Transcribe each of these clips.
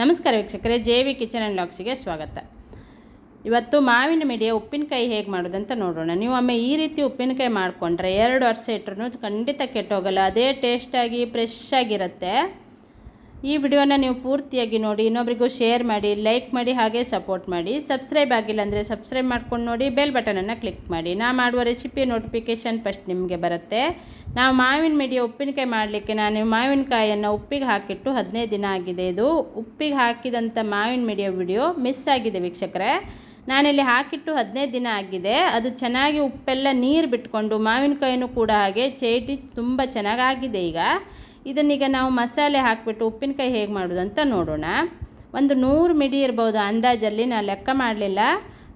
ನಮಸ್ಕಾರ ವೀಕ್ಷಕರೇ, J V kitchen and ಲಾಕ್ಸಿಗೆ ಸ್ವಾಗತ. ಇವತ್ತು ಮಾವಿನ ಮಿಡಿಯ ಉಪ್ಪಿನಕಾಯಿ ಹೇಗೆ ಮಾಡೋದಂತ ನೋಡೋಣ. ನೀವು ಒಮ್ಮೆ ಈ ರೀತಿ ಉಪ್ಪಿನಕಾಯಿ ಮಾಡಿಕೊಂಡ್ರೆ ಎರಡು ವರ್ಷ ಇಟ್ಟರು ಖಂಡಿತ ಕೆಟ್ಟೋಗಲ್ಲ. ಅದೇ ಟೇಸ್ಟಾಗಿ ಫ್ರೆಶ್ ಆಗಿರುತ್ತೆ. ಈ ವಿಡಿಯೋನ ನೀವು ಪೂರ್ತಿಯಾಗಿ ನೋಡಿ, ಇನ್ನೊಬ್ರಿಗೂ ಶೇರ್ ಮಾಡಿ ಲೈಕ್ ಮಾಡಿ ಹಾಗೆ ಸಪೋರ್ಟ್ ಮಾಡಿ. ಸಬ್ಸ್ಕ್ರೈಬ್ ಆಗಿಲ್ಲ ಅಂದರೆ ಸಬ್ಸ್ಕ್ರೈಬ್ ಮಾಡ್ಕೊಂಡು ನೋಡಿ ಬೆಲ್ ಬಟನನ್ನು ಕ್ಲಿಕ್ ಮಾಡಿ. ನಾ ಮಾಡುವ ರೆಸಿಪಿ ನೋಟಿಫಿಕೇಷನ್ ಫಸ್ಟ್ ನಿಮಗೆ ಬರುತ್ತೆ. ನಾವು ಮಾವಿನ ಮಿಡಿಯ ಉಪ್ಪಿನಕಾಯಿ ಮಾಡಲಿಕ್ಕೆ ನಾನು ಮಾವಿನಕಾಯಿಯನ್ನು ಉಪ್ಪಿಗೆ ಹಾಕಿಟ್ಟು ಹದಿನೈದು ದಿನ ಆಗಿದೆ ಇದು. ಉಪ್ಪಿಗೆ ಹಾಕಿದಂಥ ಮಾವಿನ ಮಿಡಿಯ ವಿಡಿಯೋ ಮಿಸ್ ಆಗಿದೆ ವೀಕ್ಷಕರೇ. ನಾನಿಲ್ಲಿ ಹಾಕಿಟ್ಟು ಹದಿನೈದು ದಿನ ಆಗಿದೆ. ಅದು ಚೆನ್ನಾಗಿ ಉಪ್ಪೆಲ್ಲ ನೀರು ಬಿಟ್ಕೊಂಡು ಮಾವಿನಕಾಯಿನೂ ಕೂಡ ಹಾಗೆ ಚೇಟಿ ತುಂಬ ಚೆನ್ನಾಗಾಗಿದೆ ಈಗ. ಇದನ್ನೀಗ ನಾವು ಮಸಾಲೆ ಹಾಕಿಬಿಟ್ಟು ಉಪ್ಪಿನಕಾಯಿ ಹೇಗೆ ಮಾಡೋದು ಅಂತ ನೋಡೋಣ. ಒಂದು ನೂರು ಮಿಡಿ ಇರ್ಬೋದು ಅಂದಾಜಲ್ಲಿ ನಾನು ಲೆಕ್ಕ ಮಾಡಲಿಲ್ಲ.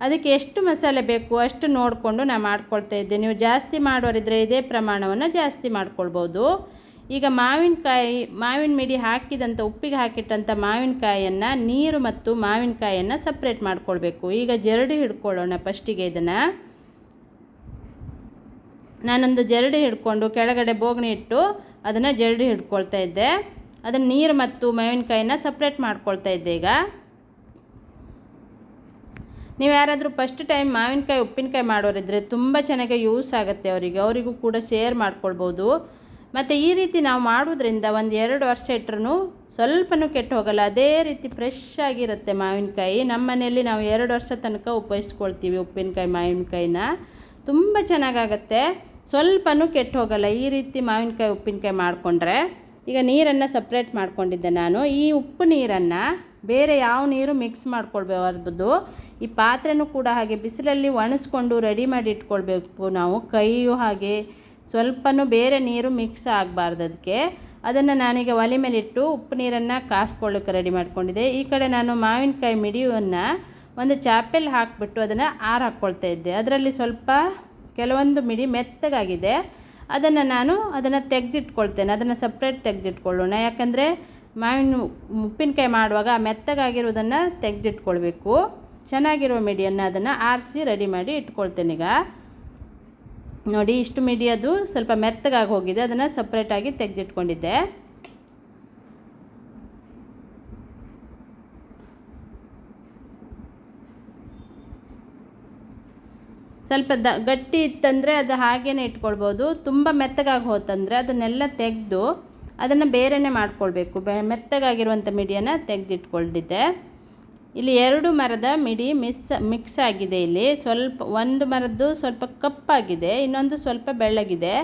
ಅದಕ್ಕೆ ಎಷ್ಟು ಮಸಾಲೆ ಬೇಕು ಅಷ್ಟು ನೋಡಿಕೊಂಡು ನಾನು ಮಾಡ್ಕೊಳ್ತಾ ಇದ್ದೆ. ನೀವು ಜಾಸ್ತಿ ಮಾಡೋರಿದ್ರೆ ಇದೇ ಪ್ರಮಾಣವನ್ನು ಜಾಸ್ತಿ ಮಾಡ್ಕೊಳ್ಬೋದು. ಈಗ ಮಾವಿನಕಾಯಿ, ಮಾವಿನ ಮಿಡಿ ಹಾಕಿದಂಥ, ಉಪ್ಪಿಗೆ ಹಾಕಿಟ್ಟಂಥ ಮಾವಿನಕಾಯಿಯನ್ನು, ನೀರು ಮತ್ತು ಮಾವಿನಕಾಯಿಯನ್ನು ಸಪ್ರೇಟ್ ಮಾಡ್ಕೊಳ್ಬೇಕು. ಈಗ ಜರಡಿ ಹಿಡ್ಕೊಳ್ಳೋಣ ಫಸ್ಟಿಗೆ ಇದನ್ನು. ನಾನೊಂದು ಜರಡಿ ಹಿಡ್ಕೊಂಡು ಕೆಳಗಡೆ ಬೋಗಣಿ ಇಟ್ಟು ಅದನ್ನು ಜರಡಿ ಹಿಡ್ಕೊಳ್ತಾ ಇದ್ದೆ. ಅದನ್ನು ನೀರು ಮತ್ತು ಮಾವಿನಕಾಯಿನ ಸಪ್ರೇಟ್ ಮಾಡ್ಕೊಳ್ತಾ ಇದ್ದೆ ಈಗ. ನೀವು ಯಾರಾದರೂ ಫಸ್ಟ್ ಟೈಮ್ ಮಾವಿನಕಾಯಿ, ಉಪ್ಪಿನಕಾಯಿ ಮಾಡೋರಿದ್ರೆ ತುಂಬ ಚೆನ್ನಾಗಿ ಯೂಸ್ ಆಗುತ್ತೆ ಅವರಿಗೆ. ಅವರಿಗೂ ಕೂಡ ಶೇರ್ ಮಾಡ್ಕೊಳ್ಬೋದು. ಮತ್ತು ಈ ರೀತಿ ನಾವು ಮಾಡೋದ್ರಿಂದ ಒಂದು ಎರಡು ವರ್ಷ ಇಟ್ಟರೂ ಸ್ವಲ್ಪನೂ ಕೆಟ್ಟು ಹೋಗಲ್ಲ. ಅದೇ ರೀತಿ ಫ್ರೆಶ್ ಆಗಿರುತ್ತೆ ಮಾವಿನಕಾಯಿ. ನಮ್ಮ ಮನೆಯಲ್ಲಿ ನಾವು ಎರಡು ವರ್ಷ ತನಕ ಉಪಯೋಗಿಸ್ಕೊಳ್ತೀವಿ ಉಪ್ಪಿನಕಾಯಿ, ಮಾವಿನಕಾಯಿನ. ತುಂಬ ಚೆನ್ನಾಗಾಗತ್ತೆ ಸ್ವಲ್ಪನೂ ಕೆಟ್ಟು ಹೋಗಲ್ಲ. ಈ ರೀತಿ ಮಾವಿನಕಾಯಿ, ಉಪ್ಪಿನಕಾಯಿ ಮಾಡಿಕೊಂಡ್ರೆ ಈಗ ನೀರನ್ನು ಸಪ್ರೇಟ್ ಮಾಡ್ಕೊಂಡಿದ್ದೆ ನಾನು. ಈ ಉಪ್ಪು ನೀರನ್ನು ಬೇರೆ ಯಾವ ನೀರು ಮಿಕ್ಸ್ ಮಾಡ್ಕೊಳ್ಬಾರ್ದು. ಈ ಪಾತ್ರೆನೂ ಕೂಡ ಹಾಗೆ ಬಿಸಿಲಲ್ಲಿ ಒಣಸ್ಕೊಂಡು ರೆಡಿ ಮಾಡಿ ಇಟ್ಕೊಳ್ಬೇಕು ನಾವು. ಕೈಯು ಹಾಗೆ ಸ್ವಲ್ಪನೂ ಬೇರೆ ನೀರು ಮಿಕ್ಸ್ ಆಗಬಾರ್ದು ಅದಕ್ಕೆ ಅದನ್ನು ನಾನೀಗ ಒಲೆ ಮೇಲಿಟ್ಟು ಉಪ್ಪು ನೀರನ್ನು ಕಾಸ್ಕೊಳ್ಳೋಕೆ ರೆಡಿ ಮಾಡ್ಕೊಂಡಿದ್ದೆ. ಈ ಕಡೆ ನಾನು ಮಾವಿನಕಾಯಿ ಮಿಡಿಯನ್ನು ಒಂದು ಚಾಪೆಲ್ ಹಾಕಿಬಿಟ್ಟು ಅದನ್ನು ಆರು ಹಾಕ್ಕೊಳ್ತಾ ಇದ್ದೆ. ಅದರಲ್ಲಿ ಸ್ವಲ್ಪ ಕೆಲವೊಂದು ಮಿಡಿ ಮೆತ್ತಗಾಗಿದೆ. ಅದನ್ನು ನಾನು ಅದನ್ನು ತೆಗೆದಿಟ್ಕೊಳ್ತೇನೆ. ಅದನ್ನು ಸಪ್ರೇಟ್ ತೆಗೆದಿಟ್ಕೊಳ್ಳೋಣ. ಯಾಕಂದರೆ ಮಾವಿನ ಉಪ್ಪಿನಕಾಯಿ ಮಾಡುವಾಗ ಮೆತ್ತಗಾಗಿರೋದನ್ನು ತೆಗೆದಿಟ್ಕೊಳ್ಬೇಕು. ಚೆನ್ನಾಗಿರೋ ಮಿಡಿಯನ್ನು ಅದನ್ನು ಆರಿಸಿ ರೆಡಿ ಮಾಡಿ ಇಟ್ಕೊಳ್ತೇನೆ ಈಗ. ನೋಡಿ, ಇಷ್ಟು ಮಿಡಿಯೋದು ಸ್ವಲ್ಪ ಮೆತ್ತಗಾಗಿ ಹೋಗಿದೆ. ಅದನ್ನು ಸಪ್ರೇಟಾಗಿ ತೆಗೆದಿಟ್ಕೊಂಡಿದ್ದೆ. ಸ್ವಲ್ಪ ದ ಗಟ್ಟಿ ಇತ್ತಂದರೆ ಅದು ಹಾಗೇ ಇಟ್ಕೊಳ್ಬೋದು. ತುಂಬ ಮೆತ್ತಗಾಗಿ ಹೋತಂದರೆ ಅದನ್ನೆಲ್ಲ ತೆಗೆದು ಅದನ್ನು ಬೇರೆಯೇ ಮಾಡ್ಕೊಳ್ಬೇಕು. ಬೆ ಮೆತ್ತಗಾಗಿರುವಂಥ ಮಿಡಿಯನ್ನು ತೆಗೆದಿಟ್ಕೊಂಡಿದ್ದೆ ಇಲ್ಲಿ ಎರಡು ಮರದ ಮಿಡಿ ಮಿಸ್ ಮಿಕ್ಸ್ ಆಗಿದೆ ಇಲ್ಲಿ. ಸ್ವಲ್ಪ ಒಂದು ಮರದ್ದು ಸ್ವಲ್ಪ ಕಪ್ಪಾಗಿದೆ, ಇನ್ನೊಂದು ಸ್ವಲ್ಪ ಬೆಳ್ಳಗಿದೆ.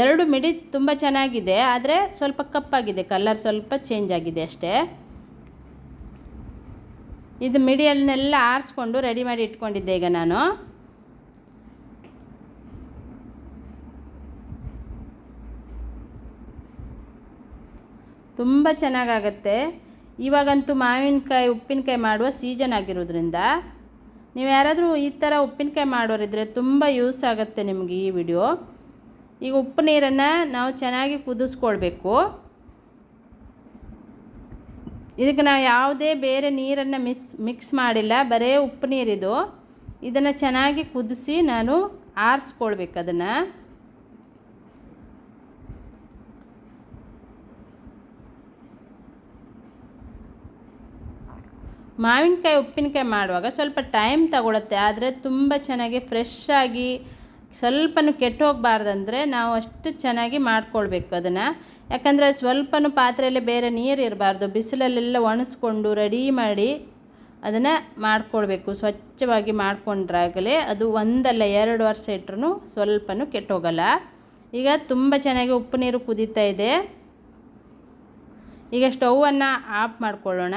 ಎರಡು ಮಿಡಿ ತುಂಬ ಚೆನ್ನಾಗಿದೆ, ಆದರೆ ಸ್ವಲ್ಪ ಕಪ್ಪಾಗಿದೆ, ಕಲರ್ ಸ್ವಲ್ಪ ಚೇಂಜ್ ಆಗಿದೆ ಅಷ್ಟೇ. ಇದು ಮಿಡಿಯನ್ನೆಲ್ಲ ಆರಿಸ್ಕೊಂಡು ರೆಡಿ ಮಾಡಿ ಇಟ್ಕೊಂಡಿದ್ದೆ ಈಗ ನಾನು. ತುಂಬ ಚೆನ್ನಾಗಾಗತ್ತೆ. ಇವಾಗಂತೂ ಮಾವಿನಕಾಯಿ, ಉಪ್ಪಿನಕಾಯಿ ಮಾಡುವ ಸೀಸನ್ ಆಗಿರೋದ್ರಿಂದ ನೀವು ಯಾರಾದರೂ ಈ ಥರ ಉಪ್ಪಿನಕಾಯಿ ಮಾಡೋರಿದ್ರೆ ತುಂಬ ಯೂಸ್ ಆಗುತ್ತೆ ನಿಮಗೆ ಈ ವಿಡಿಯೋ ಈಗ ಉಪ್ಪು ನೀರನ್ನು ನಾವು ಚೆನ್ನಾಗಿ ಕುದಿಸ್ಕೊಳ್ಬೇಕು. ಇದಕ್ಕೆ ನಾವು ಯಾವುದೇ ಬೇರೆ ನೀರನ್ನು ಮಿಸ್ ಮಿಕ್ಸ್ ಮಾಡಿಲ್ಲ, ಬರೀ ಉಪ್ಪು ನೀರಿದು. ಇದನ್ನು ಚೆನ್ನಾಗಿ ಕುದಿಸಿ ನಾನು ಆರಿಸ್ಕೊಳ್ಬೇಕು ಅದನ್ನು. ಮಾವಿನಕಾಯಿ ಉಪ್ಪಿನಕಾಯಿ ಮಾಡುವಾಗ ಸ್ವಲ್ಪ ಟೈಮ್ ತಗೊಳುತ್ತೆ, ಆದರೆ ತುಂಬ ಚೆನ್ನಾಗಿ ಫ್ರೆಶ್ ಆಗಿ ಸ್ವಲ್ಪನೂ ಕೆಟ್ಟು ಹೋಗಬಾರ್ದಂದ್ರೆ ನಾವು ಅಷ್ಟು ಚೆನ್ನಾಗಿ ಮಾಡ್ಕೊಳ್ಬೇಕು ಅದನ್ನು. ಯಾಕಂದರೆ ಸ್ವಲ್ಪನೂ ಪಾತ್ರೆಯಲ್ಲಿ ಬೇರೆ ನೀರು ಇರಬಾರ್ದು, ಬಿಸಿಲಲ್ಲೆಲ್ಲ ಒಣಸ್ಕೊಂಡು ರೆಡಿ ಮಾಡಿ ಅದನ್ನು ಮಾಡ್ಕೊಳ್ಬೇಕು, ಸ್ವಚ್ಛವಾಗಿ ಮಾಡಿಕೊಂಡ್ರಾಗಲೇ ಅದು ಒಂದಲ್ಲ ಎರಡು ವರ್ಷ ಇಟ್ಟರು ಸ್ವಲ್ಪನೂ ಕೆಟ್ಟು ಹೋಗಲ್ಲ. ಈಗ ತುಂಬ ಚೆನ್ನಾಗಿ ಉಪ್ಪು ನೀರು ಕುದೀತಾ ಇದೆ. ಈಗ ಸ್ಟೌವನ್ನು ಆಫ್ ಮಾಡ್ಕೊಳ್ಳೋಣ.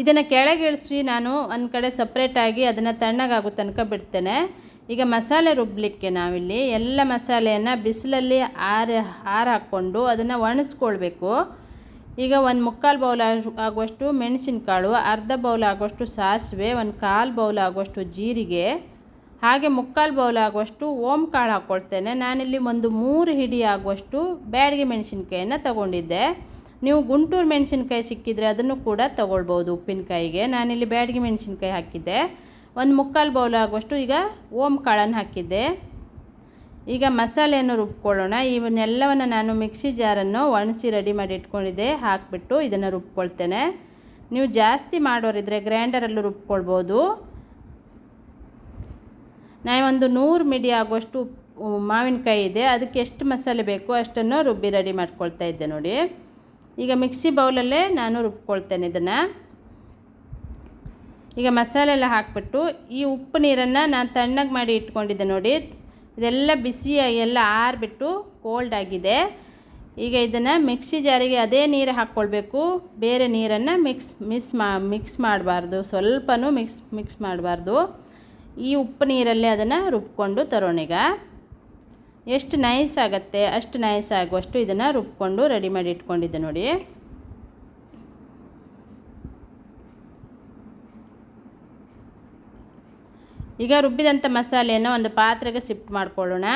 ಇದನ್ನು ಕೆಳಗಿಳಿಸಿ ನಾನು ಒಂದು ಕಡೆ ಸಪ್ರೇಟಾಗಿ ಅದನ್ನು ತಣ್ಣಗಾಗೋ ತನಕ ಬಿಡ್ತೇನೆ. ಈಗ ಮಸಾಲೆ ರುಬ್ಬಲಿಕ್ಕೆ ನಾವಿಲ್ಲಿ ಎಲ್ಲ ಮಸಾಲೆಯನ್ನು ಬಿಸಿಲಲ್ಲಿ ಆರ, ಆರು ಹಾಕ್ಕೊಂಡು ಅದನ್ನು ಒಣಸ್ಕೊಳ್ಬೇಕು. ಈಗ ಒಂದು ಮುಕ್ಕಾಲು ಬೌಲ್ ಆಗುವಷ್ಟು ಮೆಣಸಿನಕಾಳು, ಅರ್ಧ ಬೌಲ್ ಆಗುವಷ್ಟು ಸಾಸಿವೆ, ಒಂದು ಕಾಲು ಬೌಲ್ ಆಗುವಷ್ಟು ಜೀರಿಗೆ, ಹಾಗೆ ಮುಕ್ಕಾಲು ಬೌಲ್ ಆಗುವಷ್ಟು ಓಮ್ ಕಾಳು ಹಾಕ್ಕೊಳ್ತೇನೆ ನಾನಿಲ್ಲಿ ಒಂದು ಮೂರು ಹಿಡಿ ಆಗುವಷ್ಟು ಬ್ಯಾಡಿಗೆ ಮೆಣಸಿನ್ಕಾಯನ್ನು ತಗೊಂಡಿದ್ದೆ. ನೀವು ಗುಂಟೂರು ಮೆಣಸಿನ್ಕಾಯಿ ಸಿಕ್ಕಿದರೆ ಅದನ್ನು ಕೂಡ ತೊಗೊಳ್ಬೋದು ಉಪ್ಪಿನಕಾಯಿಗೆ. ನಾನಿಲ್ಲಿ ಬ್ಯಾಡಗಿ ಮೆಣಸಿನ್ಕಾಯಿ ಹಾಕಿದ್ದೆ. ಒಂದು ಮುಕ್ಕಾಲು ಬೌಲ್ ಆಗುವಷ್ಟು ಈಗ ಓಮ್ ಕಾಳನ್ನು ಹಾಕಿದ್ದೆ. ಈಗ ಮಸಾಲೆಯನ್ನು ರುಬ್ಕೊಳ್ಳೋಣ. ಇವನ್ನೆಲ್ಲವನ್ನು ನಾನು ಮಿಕ್ಸಿ ಜಾರನ್ನು ಒಣಸಿ ರೆಡಿ ಮಾಡಿ ಇಟ್ಕೊಂಡಿದ್ದೆ. ಹಾಕಿಬಿಟ್ಟು ಇದನ್ನು ರುಬ್ಕೊಳ್ತೇನೆ. ನೀವು ಜಾಸ್ತಿ ಮಾಡೋರಿದ್ರೆ ಗ್ರ್ಯಾಂಡರಲ್ಲೂ ರುಬ್ಕೊಳ್ಬೋದು. ನಾವೊಂದು ನೂರು ಮಿಡಿ ಆಗುವಷ್ಟು ಮಾವಿನಕಾಯಿ ಇದೆ. ಅದಕ್ಕೆ ಎಷ್ಟು ಮಸಾಲೆ ಬೇಕು ಅಷ್ಟನ್ನು ರುಬ್ಬಿ ರೆಡಿ ಮಾಡ್ಕೊಳ್ತಾ ಇದ್ದೆ ನೋಡಿ. ಈಗ ಮಿಕ್ಸಿ ಬೌಲಲ್ಲೇ ನಾನು ರುಬ್ಕೊಳ್ತೇನೆ ಇದನ್ನು. ಈಗ ಮಸಾಲೆ ಎಲ್ಲ ಹಾಕಿಬಿಟ್ಟು ಈ ಉಪ್ಪು ನೀರನ್ನು ನಾನು ತಣ್ಣಗೆ ಮಾಡಿ ಇಟ್ಕೊಂಡಿದ್ದೆ ನೋಡಿ. ಇದೆಲ್ಲ ಬಿಸಿ ಎಲ್ಲ ಆರಿಬಿಟ್ಟು ಕೋಲ್ಡ್ ಆಗಿದೆ. ಈಗ ಇದನ್ನು ಮಿಕ್ಸಿ ಜಾರಿಗೆ ಅದೇ ನೀರು ಹಾಕ್ಕೊಳ್ಬೇಕು. ಬೇರೆ ನೀರನ್ನು ಮಿಕ್ಸ್, ಮಿಸ್ ಮಾ, ಮಿಕ್ಸ್ ಮಾಡಬಾರ್ದು. ಸ್ವಲ್ಪನೂ ಮಿಕ್ಸ್ ಮಿಕ್ಸ್ ಮಾಡಬಾರ್ದು. ಈ ಉಪ್ಪು ನೀರಲ್ಲೇ ಅದನ್ನು ರುಬ್ಕೊಂಡು ತರೋಣೀಗ. ಎಷ್ಟು ನೈಸ್ ಆಗುತ್ತೆ, ಅಷ್ಟು ನೈಸ್ ಆಗುವಷ್ಟು ಇದನ್ನು ರುಬ್ಕೊಂಡು ರೆಡಿ ಮಾಡಿ ಇಟ್ಕೊಂಡಿದ್ದೆ ನೋಡಿ. ಈಗ ರುಬ್ಬಿದಂಥ ಮಸಾಲೆಯನ್ನು ಒಂದು ಪಾತ್ರೆಗೆ ಶಿಫ್ಟ್ ಮಾಡ್ಕೊಳ್ಳೋಣ.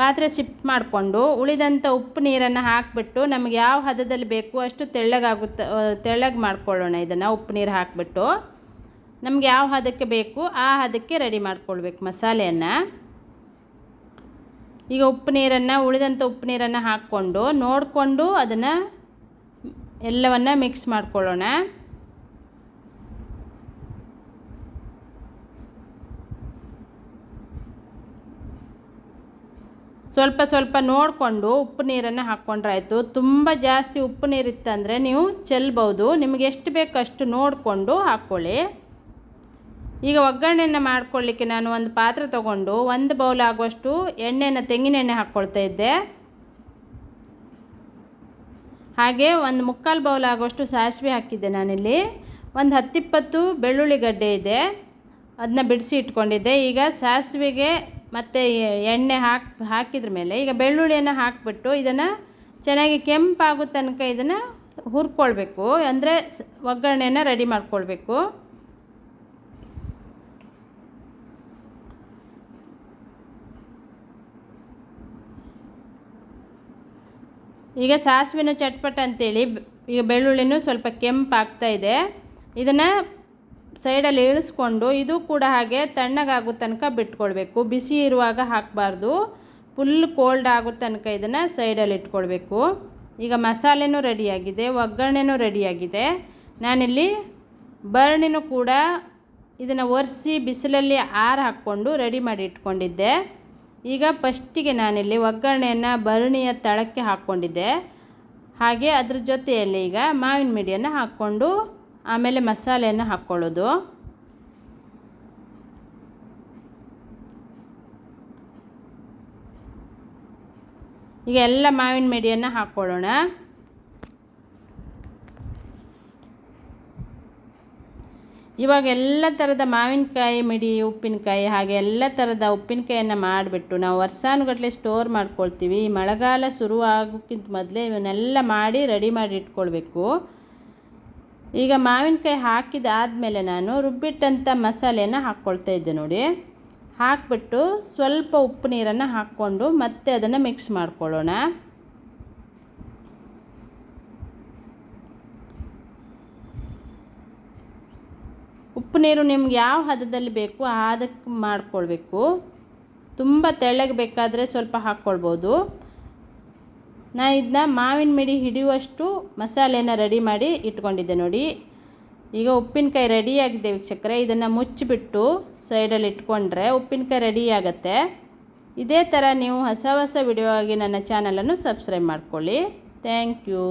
ಪಾತ್ರೆ ಶಿಫ್ಟ್ ಮಾಡಿಕೊಂಡು ಉಳಿದಂಥ ಉಪ್ಪು ನೀರನ್ನು ಹಾಕಿಬಿಟ್ಟು ನಮಗೆ ಯಾವ ಹದದಲ್ಲಿ ಬೇಕು ಅಷ್ಟು ತೆಳ್ಳಗಾಗುತ್ತೆ ತೆಳ್ಳಗೆ ಮಾಡ್ಕೊಳ್ಳೋಣ ಇದನ್ನು, ಉಪ್ಪು ನೀರು ಹಾಕಿಬಿಟ್ಟು. ನಮ್ಗೆ ಯಾವ ಹದಕ್ಕೆ ಬೇಕು ಆ ಹದಕ್ಕೆ ರೆಡಿ ಮಾಡ್ಕೊಳ್ಬೇಕು ಮಸಾಲೆಯನ್ನು. ಈಗ ಉಪ್ಪು ನೀರನ್ನು ಉಳಿದಂಥ ಉಪ್ಪು ನೀರನ್ನು ಹಾಕ್ಕೊಂಡು ನೋಡಿಕೊಂಡು ಅದನ್ನು ಎಲ್ಲವನ್ನು ಮಿಕ್ಸ್ ಮಾಡ್ಕೊಳ್ಳೋಣ. ಸ್ವಲ್ಪ ಸ್ವಲ್ಪ ನೋಡಿಕೊಂಡು ಉಪ್ಪು ನೀರನ್ನು ಹಾಕ್ಕೊಂಡ್ರಾಯ್ತು. ತುಂಬ ಜಾಸ್ತಿ ಉಪ್ಪು ನೀರಿತ್ತಂದರೆ ನೀವು ಚೆಲ್ಬೋದು. ನಿಮಗೆ ಎಷ್ಟು ಬೇಕು ಅಷ್ಟು ನೋಡಿಕೊಂಡು ಹಾಕ್ಕೊಳ್ಳಿ ಈಗ ಒಗ್ಗರಣೆಯನ್ನು ಮಾಡ್ಕೊಳ್ಳಿಕ್ಕೆ ನಾನು ಒಂದು ಪಾತ್ರೆ ತೊಗೊಂಡು ಒಂದು ಬೌಲ್ ಆಗುವಷ್ಟು ಎಣ್ಣೆನ ತೆಂಗಿನೆಣ್ಣೆ ಹಾಕ್ಕೊಳ್ತಾ ಇದ್ದೆ. ಹಾಗೆ ಒಂದು ಮುಕ್ಕಾಲು ಬೌಲ್ ಆಗುವಷ್ಟು ಸಾಸಿವೆ ಹಾಕಿದ್ದೆ ನಾನಿಲ್ಲಿ. ಒಂದು ಹತ್ತಿಪ್ಪತ್ತು ಬೆಳ್ಳುಳ್ಳಿ ಗಡ್ಡೆ ಇದೆ. ಅದನ್ನ ಬಿಡಿಸಿ ಇಟ್ಕೊಂಡಿದ್ದೆ. ಈಗ ಸಾಸಿವೆಗೆ ಮತ್ತು ಎಣ್ಣೆ ಹಾಕಿ, ಹಾಕಿದ್ರ ಮೇಲೆ ಈಗ ಬೆಳ್ಳುಳ್ಳಿಯನ್ನು ಹಾಕಿಬಿಟ್ಟು ಇದನ್ನು ಚೆನ್ನಾಗಿ ಕೆಂಪಾಗೋ ತನಕ ಇದನ್ನು ಹುರ್ಕೊಳ್ಬೇಕು. ಅಂದರೆ ಒಗ್ಗರಣೆಯನ್ನು ರೆಡಿ ಮಾಡ್ಕೊಳ್ಬೇಕು. ಈಗ ಸಾಸಿವೆನ ಚಟ್ಪಟ ಅಂತೇಳಿ ಈಗ ಬೆಳ್ಳುಳ್ಳಿನೂ ಸ್ವಲ್ಪ ಕೆಂಪಾಗ್ತಾ ಇದೆ. ಇದನ್ನು ಸೈಡಲ್ಲಿ ಇಳಿಸ್ಕೊಂಡು ಇದು ಕೂಡ ಹಾಗೆ ತಣ್ಣಗಾಗೋ ತನಕ ಬಿಟ್ಕೊಳ್ಬೇಕು. ಬಿಸಿ ಇರುವಾಗ ಹಾಕಬಾರ್ದು. ಫುಲ್ ಕೋಲ್ಡ್ ಆಗೋ ತನಕ ಇದನ್ನು ಸೈಡಲ್ಲಿ ಇಟ್ಕೊಳ್ಬೇಕು. ಈಗ ಮಸಾಲೆನೂ ರೆಡಿಯಾಗಿದೆ, ಒಗ್ಗರಣೆನೂ ರೆಡಿಯಾಗಿದೆ. ನಾನಿಲ್ಲಿ ಬರ್ಣಿನೂ ಕೂಡ ಇದನ್ನು ಒರೆಸಿ ಬಿಸಿಲಲ್ಲಿ ಆರು ಹಾಕ್ಕೊಂಡು ರೆಡಿ ಮಾಡಿ ಇಟ್ಕೊಂಡಿದ್ದೆ. ಈಗ ಫಸ್ಟಿಗೆ ನಾನಿಲ್ಲಿ ಒಗ್ಗರಣೆಯನ್ನು ಭರಣಿಯ ತಳಕ್ಕೆ ಹಾಕ್ಕೊಂಡಿದ್ದೆ. ಹಾಗೆ ಅದ್ರ ಜೊತೆಯಲ್ಲಿ ಈಗ ಮಾವಿನ ಮಿಡಿಯನ್ನು ಹಾಕ್ಕೊಂಡು ಆಮೇಲೆ ಮಸಾಲೆಯನ್ನು ಹಾಕ್ಕೊಳ್ಳೋದು. ಈಗ ಎಲ್ಲ ಮಾವಿನ ಮಿಡಿಯನ್ನು ಹಾಕ್ಕೊಳ್ಳೋಣ. ಇವಾಗ ಎಲ್ಲ ಥರದ ಮಾವಿನಕಾಯಿ ಮಿಡಿ, ಉಪ್ಪಿನಕಾಯಿ ಹಾಗೆ ಎಲ್ಲ ಥರದ ಉಪ್ಪಿನಕಾಯಿಯನ್ನು ಮಾಡಿಬಿಟ್ಟು ನಾವು ವರ್ಷಾನುಗಟ್ಟಲೆ ಸ್ಟೋರ್ ಮಾಡ್ಕೊಳ್ತೀವಿ. ಮಳೆಗಾಲ ಶುರುವಾಗೋಕ್ಕಿಂತ ಮೊದಲೇ ಇವನ್ನೆಲ್ಲ ಮಾಡಿ ರೆಡಿ ಮಾಡಿ ಇಟ್ಕೊಳ್ಬೇಕು. ಈಗ ಮಾವಿನಕಾಯಿ ಹಾಕಿದಾದಮೇಲೆ ನಾನು ರುಬ್ಬಿಟ್ಟಂಥ ಮಸಾಲೆಯನ್ನು ಹಾಕ್ಕೊಳ್ತಾ ಇದ್ದೆ ನೋಡಿ. ಹಾಕ್ಬಿಟ್ಟು ಸ್ವಲ್ಪ ಉಪ್ಪು ನೀರನ್ನು ಹಾಕ್ಕೊಂಡು ಮತ್ತೆ ಅದನ್ನು ಮಿಕ್ಸ್ ಮಾಡ್ಕೊಳ್ಳೋಣ. ಉಪ್ಪು ನೀರು ನಿಮ್ಗೆ ಯಾವ ಹದದಲ್ಲಿ ಬೇಕು ಆ ಹದಕ್ಕೆ ಮಾಡಿಕೊಳ್ಬೇಕು. ತುಂಬ ತೆಳ್ಳಗೆ ಬೇಕಾದರೆ ಸ್ವಲ್ಪ ಹಾಕ್ಕೊಳ್ಬೋದು. ನಾ ಇದನ್ನ ಮಾವಿನ ಮಿಡಿ ಹಿಡಿಯುವಷ್ಟು ಮಸಾಲೆನ ರೆಡಿ ಮಾಡಿ ಇಟ್ಕೊಂಡಿದ್ದೆ ನೋಡಿ. ಈಗ ಉಪ್ಪಿನಕಾಯಿ ರೆಡಿಯಾಗಿದೆ ವೀಕ್ಷಕರೆ. ಇದನ್ನು ಮುಚ್ಚಿಬಿಟ್ಟು ಸೈಡಲ್ಲಿ ಇಟ್ಕೊಂಡ್ರೆ ಉಪ್ಪಿನಕಾಯಿ ರೆಡಿ ಆಗುತ್ತೆ. ಇದೇ ಥರ ನೀವು ಹೊಸ ಹೊಸ ವಿಡಿಯೋ ಆಗಿ ನನ್ನ ಚಾನಲನ್ನು ಸಬ್ಸ್ಕ್ರೈಬ್ ಮಾಡ್ಕೊಳ್ಳಿ. Thank you